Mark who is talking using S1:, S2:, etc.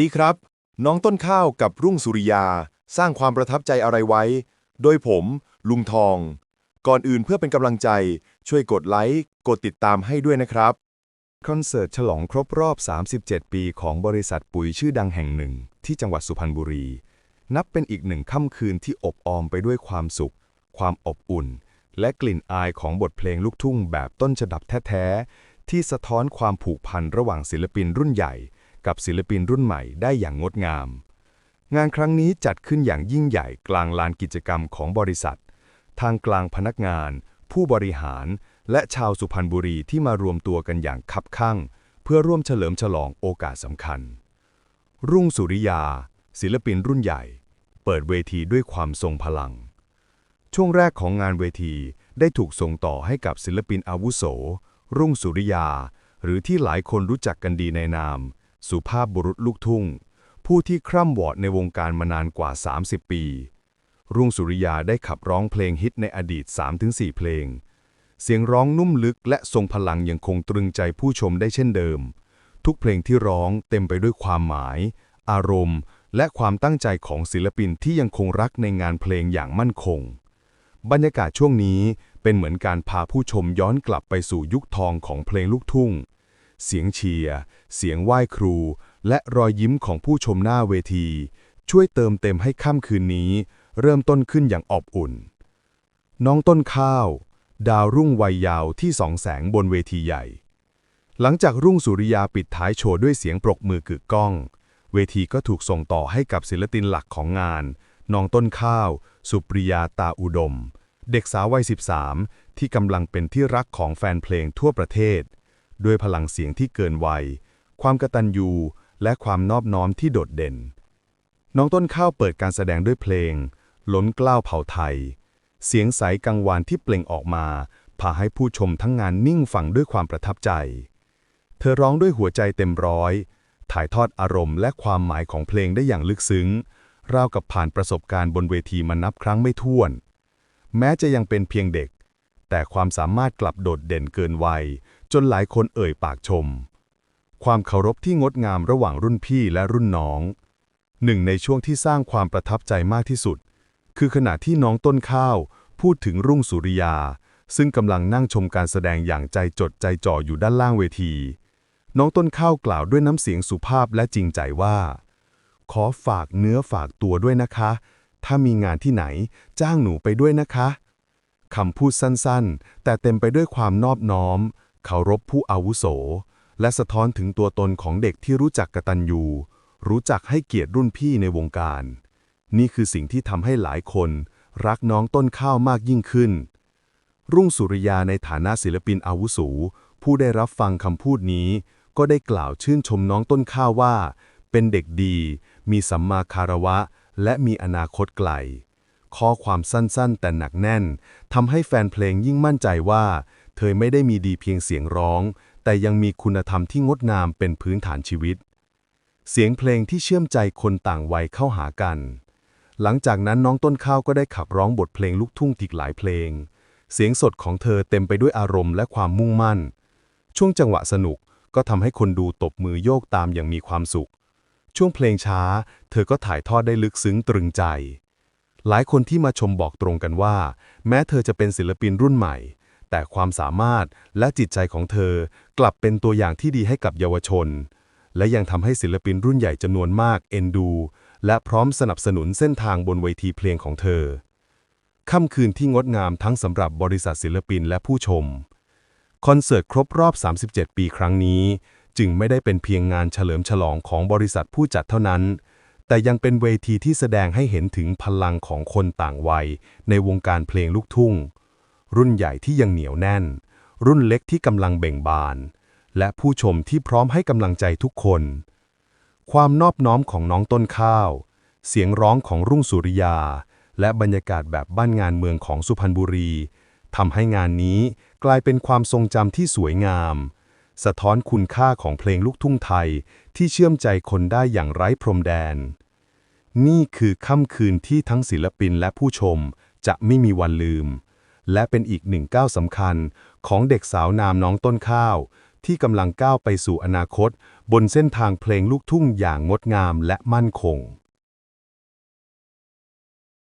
S1: ดีครับ น้องต้นข้าวกับรุ่งสุริยา สร้างความประทับใจอะไรไว้ โดยผม ลุงทอง ก่อนอื่นเพื่อเป็นกำลังใจ ช่วยกดไลค์ กดติดตามให้ด้วยนะครับ
S2: คอนเสิร์ตฉลองครบรอบ 37 ปีของบริษัทปุ๋ยชื่อดังแห่งหนึ่ง ที่จังหวัดสุพรรณบุรี นับเป็นอีกหนึ่งค่ำคืนที่อบออมไปด้วยความสุข ความอบอุ่น และกลิ่นอายของบทเพลงลูกทุ่งแบบต้นฉบับแท้ๆที่สะท้อนความผูกพันระหว่างศิลปินรุ่นใหญ่ กับศิลปินรุ่นใหม่ได้อย่างงดงาม งานครั้งนี้จัดขึ้นอย่างยิ่งใหญ่กลางลานกิจกรรมของบริษัท ทางกลางพนักงาน ผู้บริหาร และชาวสุพรรณบุรีที่มารวมตัวกันอย่างคับคั่ง เพื่อร่วมเฉลิมฉลองโอกาสสำคัญ รุ่งสุริยา ศิลปินรุ่นใหญ่ เปิดเวทีด้วยความทรงพลัง ช่วงแรกของงานเวทีได้ถูกส่งต่อให้กับศิลปินอาวุโส รุ่งสุริยา หรือที่หลายคนรู้จักกันดีในนาม สุภาพบุรุษลูกทุ่ง ผู้ที่คร่ำวอดในวงการมานานกว่า 30 ปี รุ่งสุริยาได้ขับร้องเพลงฮิตในอดีต 3-4 เพลง เสียงร้องนุ่มลึกและทรงพลังยังคงตรึงใจผู้ชมได้เช่นเดิม ทุกเพลงที่ร้องเต็มไปด้วยความหมาย อารมณ์ และความตั้งใจของศิลปินที่ยังคงรักในงานเพลงอย่างมั่นคง บรรยากาศช่วงนี้เป็นเหมือนการพาผู้ชมย้อนกลับไปสู่ยุคทองของเพลงลูกทุ่ง เสียงเชียร์ เสียงไหว้ครู และรอยยิ้มของผู้ชมหน้าเวที ช่วยเติมเต็มให้ค่ำคืนนี้ เริ่มต้นขึ้นอย่างอบอุ่น น้องต้นข้าว ดาวรุ่งวัยยาวที่สองแสงบนเวทีใหญ่ หลังจากรุ่งสุริยาปิดท้ายโชว์ด้วยเสียงปรบมือกึกก้อง เวทีก็ถูกส่งต่อให้กับศิลปินหลักของงาน น้องต้นข้าว สุปริยาตาอุดม เด็กสาววัย 13 ที่กำลังเป็นที่รักของแฟนเพลงทั่วประเทศ ด้วยพลังเสียงที่เกินวัย ความกระตัญญูและความนอบน้อมที่โดดเด่น น้องต้นข้าวเปิดการแสดงด้วยเพลง ล้นกล้าวเผ่าไทย เสียงใสกังวานที่เปล่งออกมาพาให้ผู้ชมทั้งงานนิ่งฟังด้วยความประทับใจ เธอร้องด้วยหัวใจเต็มร้อย ถ่ายทอดอารมณ์และความหมายของเพลงได้อย่างลึกซึ้ง ราวกับผ่านประสบการณ์บนเวทีมานับครั้งไม่ถ้วน แม้จะยังเป็นเพียงเด็ก แต่ความสามารถกลับโดดเด่นเกินวัย จนหลายคนเอ่ยปากชม ความเคารพที่งดงามระหว่างรุ่นพี่และรุ่นน้อง หนึ่งในช่วงที่สร้างความประทับใจมากที่สุด คือขณะที่น้องต้นข้าวพูดถึงรุ่งสุริยา ซึ่งกำลังนั่งชมการแสดงอย่างใจจดใจจ่ออยู่ด้านล่างเวที น้องต้นข้าวกล่าวด้วยน้ำเสียงสุภาพและจริงใจว่า ขอฝากเนื้อฝากตัวด้วยนะคะ ถ้ามีงานที่ไหน จ้างหนูไปด้วยนะคะำพูดสั้นๆ แต่เต็มไปด้วยความนอบน้อมเคารพผู้อาวุโส และสะท้อนถึงตัวตนของเด็กที่รู้จักกตัญญู รู้จักให้เกียรติรุ่นพี่ในวงการ นี่คือสิ่งที่ทำให้หลายคน รักน้องต้นข้าวมากยิ่งขึ้น รุ่งสุริยาในฐานะศิลปินอาวุโสผู้ได้รับฟังคำพูดนี้ ก็ได้กล่าวชื่นชมน้องต้นข้าวว่า เป็นเด็กดี มีสัมมาคารวะ และมีอนาคตไกล ข้อความสั้นๆ แต่หนักแน่นทำให้แฟนเพลงยิ่งมั่นใจว่า เธอไม่ได้มีดีเพียงเสียงร้อง แต่ยังมีคุณธรรมที่งดงามเป็นพื้นฐานชีวิต เสียงเพลงที่เชื่อมใจคนต่างวัยเข้าหากัน หลังจากนั้นน้องต้นข้าวก็ได้ขับร้องบทเพลงลูกทุ่งอีกหลายเพลง เสียงสดของเธอเต็มไปด้วยอารมณ์และความมุ่งมั่น ช่วงจังหวะสนุกก็ทำให้คนดูตบมือโยกตามอย่างมีความสุข ช่วงเพลงช้า เธอก็ถ่ายทอดได้ลึกซึ้งตรึงใจ หลายคนที่มาชมบอกตรงกันว่า แม้เธอจะเป็นศิลปินรุ่นใหม่ แต่ความสามารถและจิตใจของเธอกลับเป็นตัวอย่างที่ดีให้กับเยาวชน และยังทำให้ศิลปินรุ่นใหญ่จำนวนมากเอ็นดู และพร้อมสนับสนุนเส้นทางบนเวทีเพลงของเธอค่ำคืนที่งดงามทั้งสำหรับบริษัทศิลปินและผู้ชม คอนเสิร์ตครบรอบ 37 ปีครั้งนี้ จึงไม่ได้เป็นเพียงงานเฉลิมฉลองของบริษัทผู้จัดเท่านั้น แต่ยังเป็นเวทีที่แสดงให้เห็นถึงพลังของคนต่างวัย ในวงการเพลงลูกทุ่ง รุ่นใหญ่ที่ยังเหนียวแน่น รุ่นเล็กที่กำลังเบ่งบาน และผู้ชมที่พร้อมให้กำลังใจทุกคน ความนอบน้อมของน้องต้นข้าว เสียงร้องของรุ่งสุริยา และบรรยากาศแบบบ้านงานเมืองของสุพรรณบุรีทำให้งานนี้กลายเป็นความทรงจำที่สวยงาม สะท้อนคุณค่าของเพลงลูกทุ่งไทยที่เชื่อมใจคนได้อย่างไร้พรมแดน นี่คือค่ำคืนที่ทั้งศิลปินและผู้ชมจะไม่มีวันลืม และเป็นอีกหนึ่งก้าวสำคัญของเด็กสาวนามน้องต้นข้าว ที่กำลังก้าวไปสู่อนาคต บนเส้นทางเพลงลูกทุ่งอย่างงดงามและมั่นคง